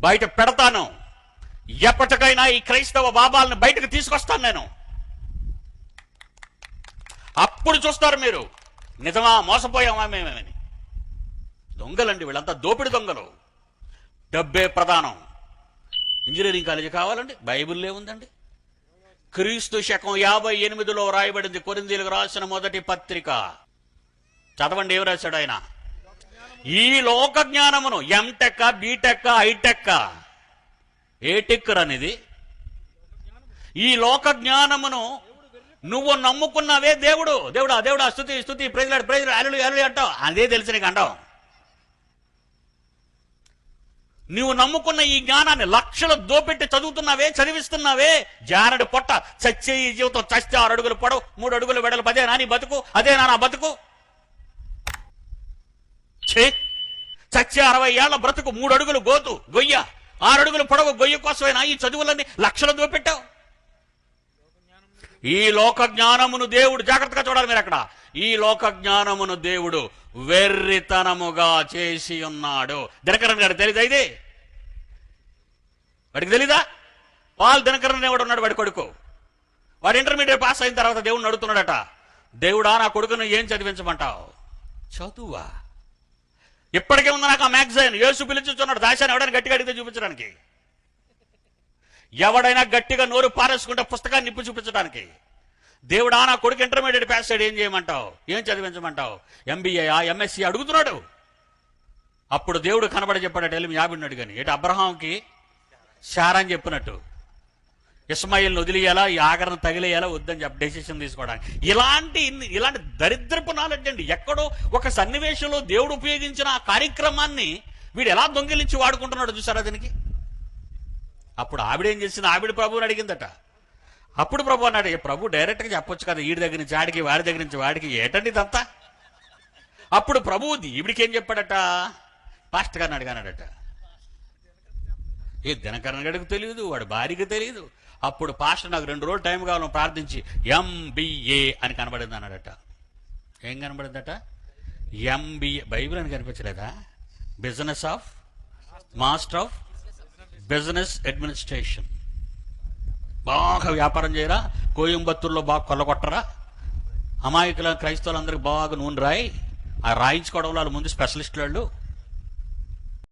బయట పెడతాను. ఎప్పటికైనా ఈ క్రైస్తవ బాబాలను బయటకు తీసుకొస్తాను నేను. అప్పుడు చూస్తారు మీరు. నిజమా మోసపోయామా మేమేమని. దొంగలండి వీళ్ళంతా దోపిడి దొంగలు. డబ్బే ప్రధానం. ఇంజనీరింగ్ కాలేజీ కావాలండి? బైబిల్లో ఉందండి క్రీస్తు శకం యాభై ఎనిమిదిలో రాయబడింది కొరిందీలకు రాసిన మొదటి పత్రిక. చదవండి ఏం రాశాడు ఆయన? ఈ లోక జ్ఞానమును ఎంటెక్క బీటెక్క ఐటెక్క ఏ అనేది ఈ లోక జ్ఞానమును నువ్వు నమ్ముకున్నావే దేవుడు. దేవుడా దేవుడా స్థుతి స్థుతి ప్రజలాడు ప్రజలు అల్లుడు అల్లుడు అంటావు. అదే తెలిసి నీకు అంటావు. నువ్వు నమ్ముకున్న ఈ జ్ఞానాన్ని లక్షలు దోపెట్టి చదువుతున్నావే చదివిస్తున్నావే? జానడు పొట్ట చచ్చే ఈ జీవితం చస్తే ఆరు అడుగులు పొడవు మూడు అడుగులు వెడలు అదే నాని బతుకు అదే నా బతుకు. ఛే చచ్చే అరవై ఏళ్ళ బ్రతుకు మూడు అడుగులు గోతు గొయ్య ఆరు అడుగులు పొడవు గొయ్య కోసమైనా ఈ చదువులన్నీ లక్షలు దోపెట్టావు ఈ లోక జ్ఞానమును దేవుడు జాగ్రత్తగా చూడాలి మీరు అక్కడ. ఈ లోక జ్ఞానమును దేవుడు వెర్రితనముగా చేసి ఉన్నాడు. దినకరణ్ గారు తెలీదా ఇది? వాడికి తెలీదా? పాల్ దినకరణ్ ఎవడు ఉన్నాడు వాడి కొడుకు. వాడు ఇంటర్మీడియట్ పాస్ అయిన తర్వాత దేవుడిని అడుగుతున్నాడట. దేవుడా నా కొడుకును ఏం చదివించమంటావు? చదువా. ఇప్పటికే ఉంది నాకు ఆ మ్యాగజైన్. యేసు పిలిచున్నాడు దాశాన్ని ఎవడైనా గట్టిగా అడిగితే చూపించడానికి? ఎవడైనా గట్టిగా నోరు పారేసుకుంటే పుస్తకాన్ని నిప్పు చూపించడానికి? దేవుడా నా కొడుకు ఇంటర్మీడియట్ పాస్ అయ్యాడు ఏం చేయమంటావు? ఏం చదివించమంటావు? ఎంబీఏ ఎంఎస్సి అడుగుతున్నాడు. అప్పుడు దేవుడు కనబడి చెప్పాడు వెళ్ళి యాబిడిని కానీ ఏటి అబ్రహాంకి శారా అని చెప్పినట్టు. ఇస్మాయిల్ని వదిలేయాలా? ఈ ఆగరణ తగిలేయాలా? వద్దని చెప్పి డెసిషన్ తీసుకోవడానికి. ఇలాంటి ఇన్ని- ఇలాంటి దరిద్రపు నాలెడ్జ్ అండి. ఎక్కడో ఒక సన్నివేశంలో దేవుడు ఉపయోగించిన ఆ కార్యక్రమాన్ని వీడు ఎలా దొంగిలించి వాడుకుంటున్నాడు చూసారా దీనికి? అప్పుడు ఆవిడేం చేసింది? ఆవిడ ప్రభువుని అడిగిందట. అప్పుడు ప్రభు అన్నాడు "ఏ ప్రభు డైరెక్ట్గా చెప్పొచ్చు కదా వీడి దగ్గర నుంచి ఆడికి వాడి దగ్గర నుంచి వాడికి ఏటండి ఇదంతా? అప్పుడు ప్రభువు ఈవిడికి ఏం చెప్పాడట? పాస్టర్ గారిని అడిగానడట ఏ దినకరణ గడికి తెలియదు వాడి భార్యకి తెలియదు అప్పుడు పాస్టర్ నాకు రెండు రోజులు టైం కావాలని ప్రార్థించి ఎంబీఏ అని కనబడింది అన్నాడట. ఏం కనబడిందట? ఎంబీఏ బైబిల్ అని కనిపించలేదా business of master of business administration బాగా వ్యాపారం చేయరా? కోయంబత్తూరులో బాగా కొల్లగొట్టరా? అమాయకుల క్రైస్తవులందరికి బాగా నూనె రాయి. ఆ రాయించుకోవడం వాళ్ళు ముందు స్పెషలిస్ట్ వాళ్ళు.